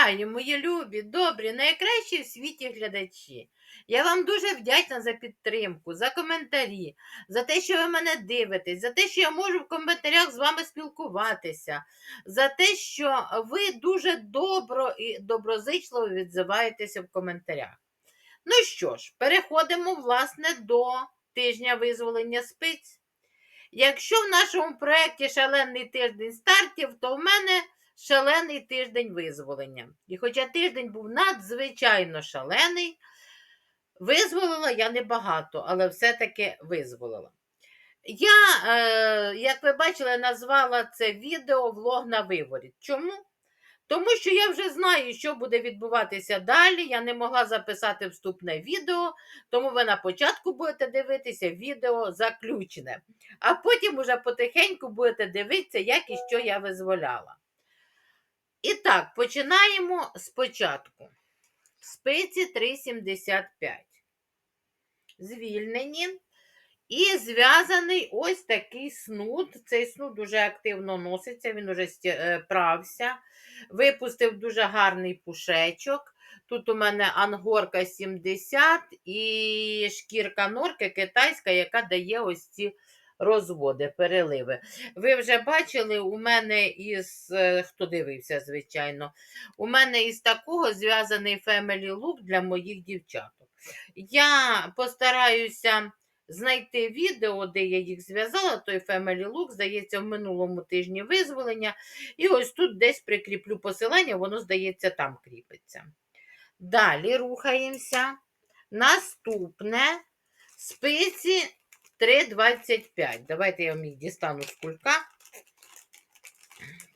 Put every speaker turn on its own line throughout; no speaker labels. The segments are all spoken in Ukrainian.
Вітаю, мої любі, добрі, найкращі в світі глядачі. Я вам дуже вдячна за підтримку, за коментарі, за те, що ви мене дивитесь, за те, що я можу в коментарях з вами спілкуватися, за те, що ви дуже добро і доброзичливо відзиваєтеся в коментарях. Ну що ж, переходимо, власне, до тижня визволення спиць. Якщо в нашому проєкті шалений тиждень стартів, то в мене шалений тиждень визволення. І хоча тиждень був надзвичайно шалений, визволила я небагато, але все-таки визволила. Я, е, як ви бачили, назвала це відео влог на виворіт. Чому? Тому що я вже знаю, що буде відбуватися далі. Я не могла записати вступне відео, тому ви на початку будете дивитися відео заключене, а потім уже потихеньку будете дивитися, як і що я визволяла. І так, починаємо спочатку. Спиці 3,75. Звільнені. І зв'язаний ось такий снуд. Цей снуд дуже активно носиться, він уже е, прався. Випустив дуже гарний пушечок. Тут у мене ангорка 70 і шкірка норки китайська, яка дає ось ці розводи, переливи. Ви вже бачили, у мене із, е, хто дивився, звичайно, у мене із такого зв'язаний Family Look для моїх дівчаток. Я постараюся знайти відео, де я їх зв'язала, той Family Look, здається, в минулому тижні визволення. І ось тут десь прикріплю посилання, воно, здається, там кріпиться. Далі рухаємося. Наступне спиці 3,25. Давайте я вам їх дістану з кулька.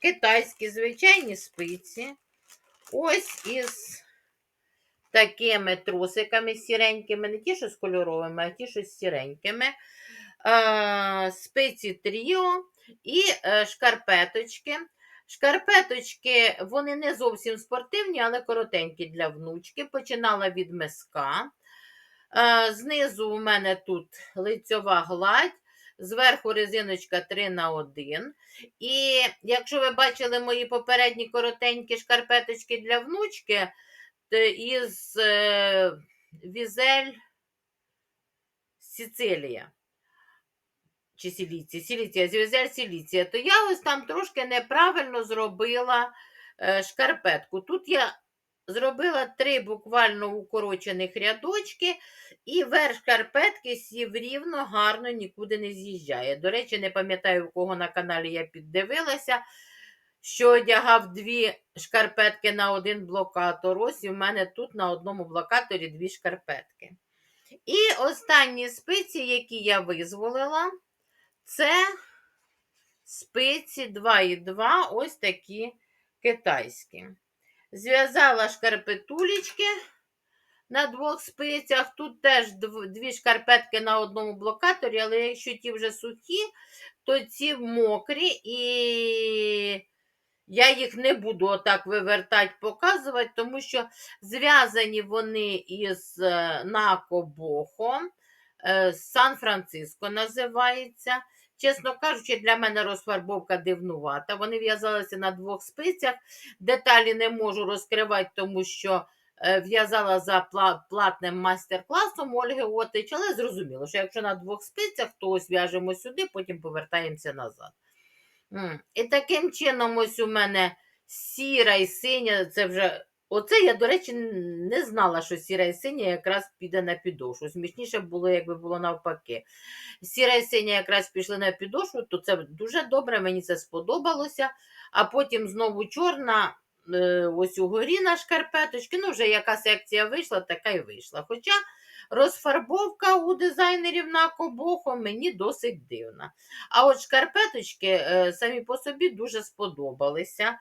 Китайські звичайні спиці. Ось із такими трусиками сіренькими, не ті, що з кольоровими, а ті, що з сіренькими. Е, спиці тріо і е, шкарпеточки. Шкарпеточки, вони не зовсім спортивні, але коротенькі для внучки. Починала від миска. Е, Знизу у мене тут лицьова гладь, зверху резиночка 3 на 1. І якщо ви бачили мої попередні коротенькі шкарпеточки для внучки, із е, Візель Сицилія. Чи Сіліція, Сіліція, з Візель Сіліція, то я ось там трошки неправильно зробила е, шкарпетку. Тут я зробила три буквально укорочених рядочки, і верх шкарпетки сів рівно, гарно, нікуди не з'їжджає. До речі, не пам'ятаю, у кого на каналі я піддивилася, що одягав дві шкарпетки на один блокатор. Ось і в мене тут на одному блокаторі дві шкарпетки. І останні спиці, які я визволила, це спиці 2,2, ось такі китайські. Зв'язала шкарпетулечки на двох спицях. Тут теж дві шкарпетки на одному блокаторі, але якщо ті вже сухі, то ці мокрі, і я їх не буду отак вивертати, показувати, тому що зв'язані вони із е, Накобохо, е, Сан-Франциско називається. Чесно кажучи, для мене розфарбовка дивнувата. Вони в'язалися на двох спицях. Деталі не можу розкривати, тому що е, в'язала за платним майстер-класом Ольги Отич, але зрозуміло, що якщо на двох спицях, то ось в'яжемо сюди, потім повертаємося назад. І таким чином, ось у мене сіра і синя, це вже. Оце я, до речі, не знала, що сіра і синя якраз піде на підошву. Смішніше було, якби було навпаки. Сіра і синя якраз пішли на підошву, то це дуже добре, мені це сподобалося. А потім знову чорна, е, ось угорі на шкарпеточки. Ну, вже яка секція вийшла, така й вийшла. Хоча розфарбовка у дизайнерів на кобохо мені досить дивна. А от шкарпеточки е, самі по собі дуже сподобалися.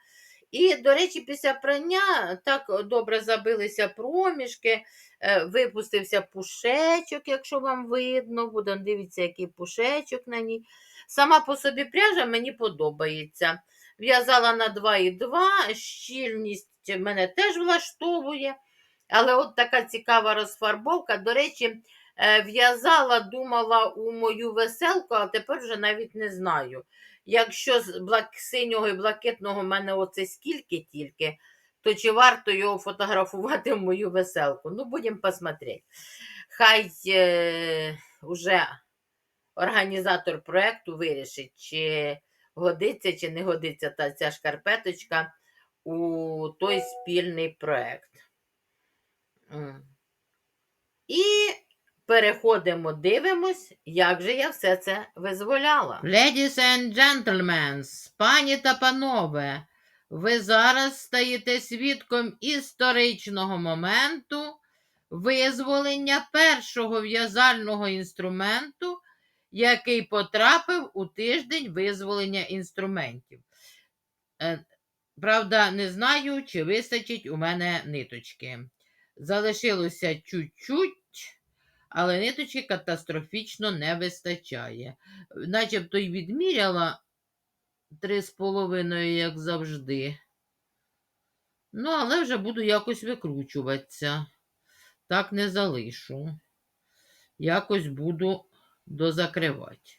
І, до речі, після прання так добре забилися проміжки, е, випустився пушечок, якщо вам видно, буде дивіться, який пушечок на ній. Сама по собі пряжа мені подобається. В'язала на 2,2, щільність мене теж влаштовує. Але от така цікава розфарбовка. До речі, е, в'язала, думала у мою веселку, а тепер вже навіть не знаю. Якщо з синього і блакитного в мене оце скільки тільки, то чи варто його фотографувати в мою веселку? Ну, будемо посмотрети. Хай е, уже організатор проєкту вирішить, чи годиться, чи не годиться та ця шкарпеточка у той спільний проєкт. І переходимо, дивимось, як же я все це визволяла. Ladies and gentlemen, пані та панове, ви зараз стаєте свідком історичного моменту визволення першого в'язального інструменту, який потрапив у тиждень визволення інструментів. Е, Правда, не знаю, чи вистачить у мене ниточки. Залишилося чуть-чуть, але ниточки катастрофічно не вистачає. Начебто й відміряла три з половиною, як завжди. Ну, але вже буду якось викручуватися. Так не залишу. Якось буду дозакривати.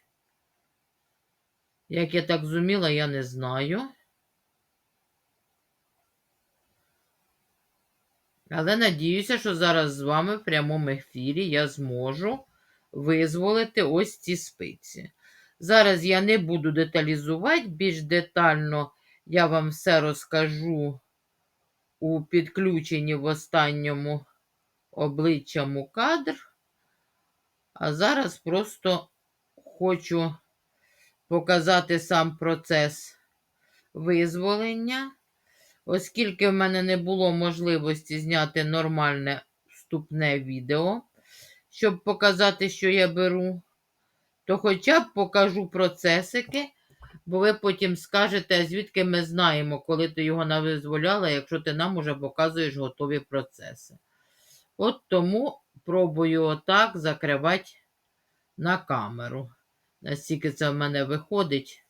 Як я так зуміла, я не знаю. Але надіюся, що зараз з вами в прямому ефірі я зможу визволити ось ці спиці. Зараз я не буду деталізувати більш детально, я вам все розкажу у підключенні в останньому обличчяму кадр. А зараз просто хочу показати сам процес визволення. Оскільки в мене не було можливості зняти нормальне вступне відео, щоб показати, що я беру, то хоча б покажу процесики, бо ви потім скажете, «А звідки ми знаємо, коли ти його навизволяла, якщо ти нам уже показуєш готові процеси. От тому пробую отак закривати на камеру. Наскільки це в мене виходить,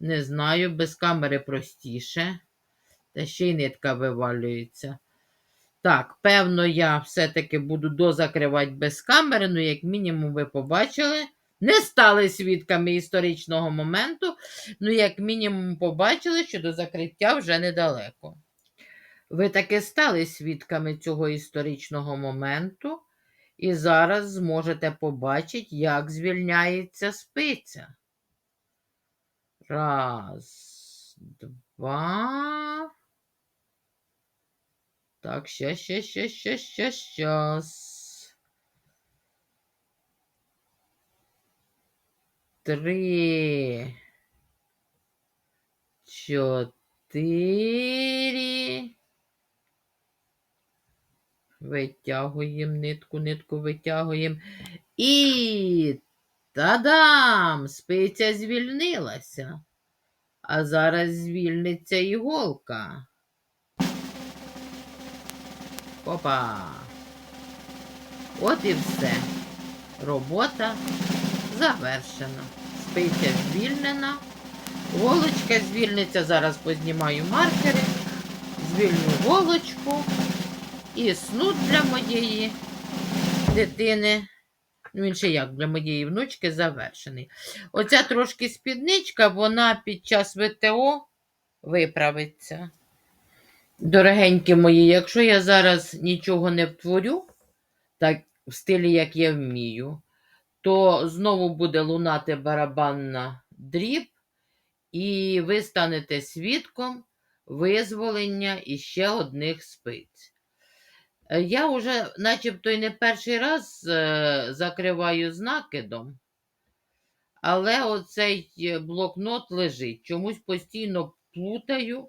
не знаю, без камери простіше. Та ще й нитка вивалюється. Так, певно, я все-таки буду дозакривати без камери, ну, як мінімум, ви побачили. Не стали свідками історичного моменту, ну, як мінімум, побачили, що до закриття вже недалеко. Ви таки стали свідками цього історичного моменту, і зараз зможете побачити, як звільняється спиця. Раз, два. Так, щас, щас, щас, щас, щас, щас. Три. Чотири. Витягуємо нитку, нитку витягуємо. І та-дам! Спиця звільнилася. А зараз звільниться іголка. Опа. От і все. Робота завершена. Спиця звільнена. Голочка звільниться. Зараз познімаю маркери. Звільню голочку. І снуд для моєї дитини. Ну, він ще як для моєї внучки завершений. Оця трошки спідничка, вона під час ВТО виправиться. Дорогенькі мої, якщо я зараз нічого не втворю, так в стилі, як я вмію, то знову буде лунати барабанна дріб, і ви станете свідком визволення іще одних спиць. Е, Я вже, начебто, і не перший раз е, закриваю з накидом, але оцей е, блокнот лежить. Чомусь постійно плутаю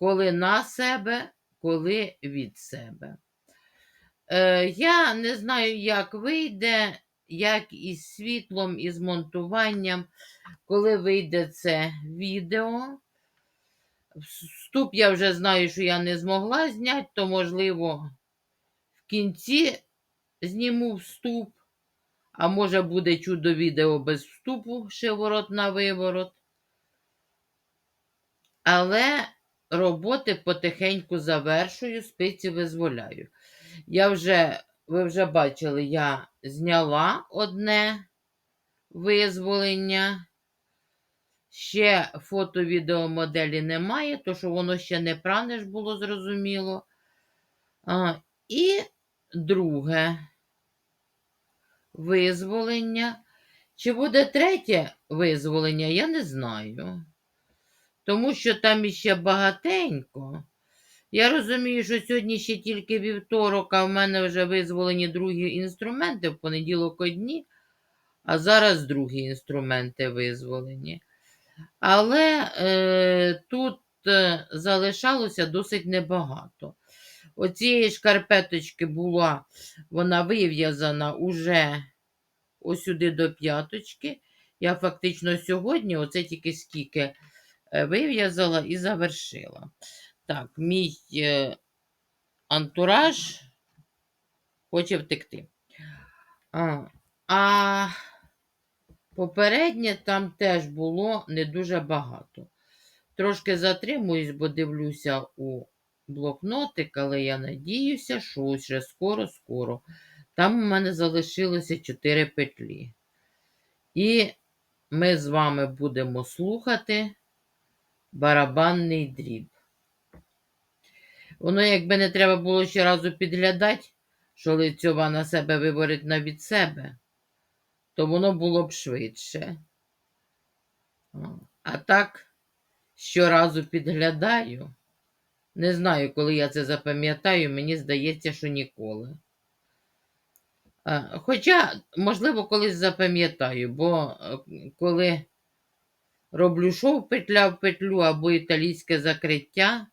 коли на себе, коли від себе. Е, Я не знаю, як вийде, як із світлом, і з монтуванням, коли вийде це відео. Вступ я вже знаю, що я не змогла зняти, то, можливо, в кінці зніму вступ, а може буде чудо відео без вступу, шиворот на виворот. Але роботи потихеньку завершую, спиці визволяю. Я вже, ви вже бачили, я зняла одне визволення. Ще фото-відеомоделі немає, то що воно ще не пране ж було зрозуміло. А, і друге визволення. Чи буде третє визволення, я не знаю. Тому що там іще багатенько. Я розумію, що сьогодні ще тільки вівторок, а в мене вже визволені другі інструменти в понеділок одні, а зараз другі інструменти визволені. Але е, тут е, залишалося досить небагато. Оцієї шкарпеточки була, вона вив'язана уже ось сюди до п'яточки. Я фактично сьогодні, оце тільки скільки вив'язала і завершила. Так, мій е, антураж хоче втекти. А, а попереднє там теж було не дуже багато. Трошки затримуюсь, бо дивлюся у блокнотик, але я надіюся, що вже скоро-скоро. Там у мене залишилося 4 петлі. І ми з вами будемо слухати барабанний дріб. Воно, якби не треба було ще разу підглядати, що лицьова на себе виворить від себе, то воно було б швидше. А так, щоразу підглядаю. Не знаю, коли я це запам'ятаю, мені здається, що ніколи. Хоча, можливо, колись запам'ятаю, бо е, коли роблю шов петля в петлю або італійське закриття,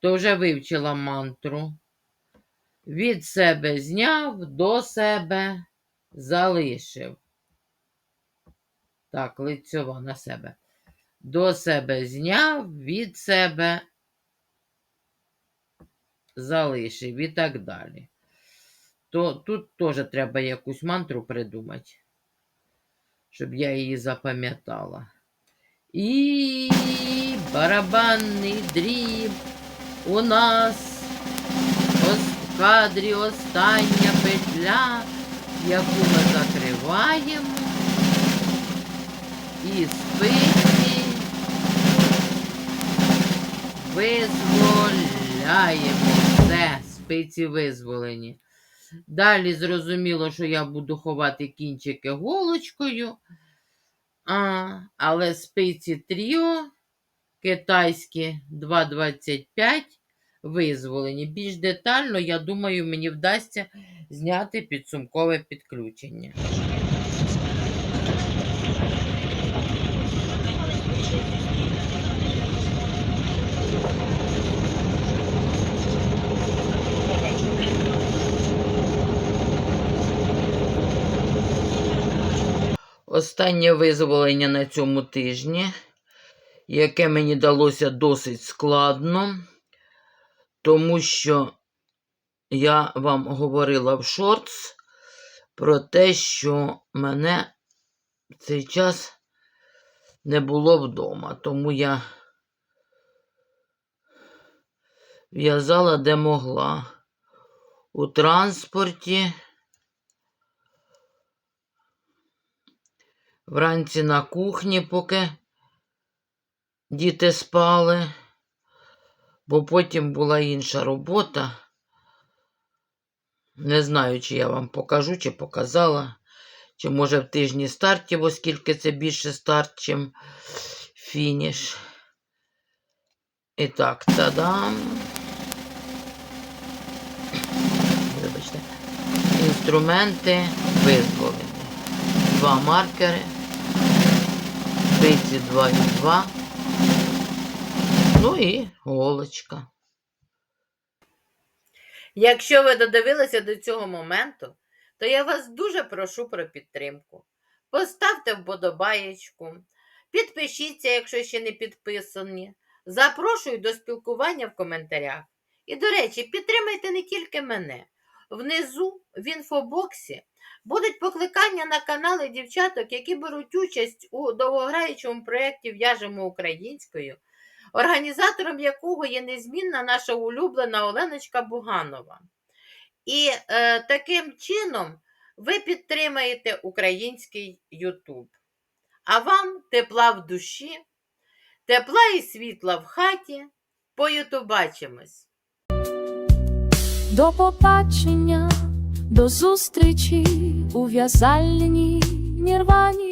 то вже вивчила мантру. Від себе зняв, до себе залишив. Так, лицьова на себе. До себе зняв, від себе залишив і так далі. То тут теж треба якусь мантру придумати, щоб я її запам'ятала. І барабанний дріб у нас в кадрі остання петля, яку ми закриваємо. І спиці визволяємо. Все, спиці визволені. Далі зрозуміло, що я буду ховати кінчики голочкою. А, але спиці тріо китайські 2,25 визволені. Більш детально, я думаю, мені вдасться зняти підсумкове підключення. Останнє визволення на цьому тижні, яке мені далося досить складно, тому що я вам говорила в шортс про те, що мене в цей час не було вдома, тому я в'язала де могла. У транспорті. Вранці на кухні, поки діти спали, бо потім була інша робота. Не знаю, чи я вам покажу, чи показала, чи може в тижні стартів, оскільки це більше старт, чим фініш. І так, тадам. Вибачте. Інструменти визволені. Два маркери. Спиці 2,2. Ну і голочка. Якщо ви додивилися до цього моменту, то я вас дуже прошу про підтримку. Поставте вподобаєчку, підпишіться, якщо ще не підписані. Запрошую до спілкування в коментарях. І, до речі, підтримайте не тільки мене. Внизу в інфобоксі будуть покликання на канали дівчаток, які беруть участь у довгограючому проєкті В'яжемо українською, організатором якого є незмінна наша улюблена Оленочка Буганова. І е, таким чином ви підтримаєте український Ютуб. А вам тепла в душі, тепла і світла в хаті. Пою бачимось.
До побачення, до зустрічі у в'язальні нірвані.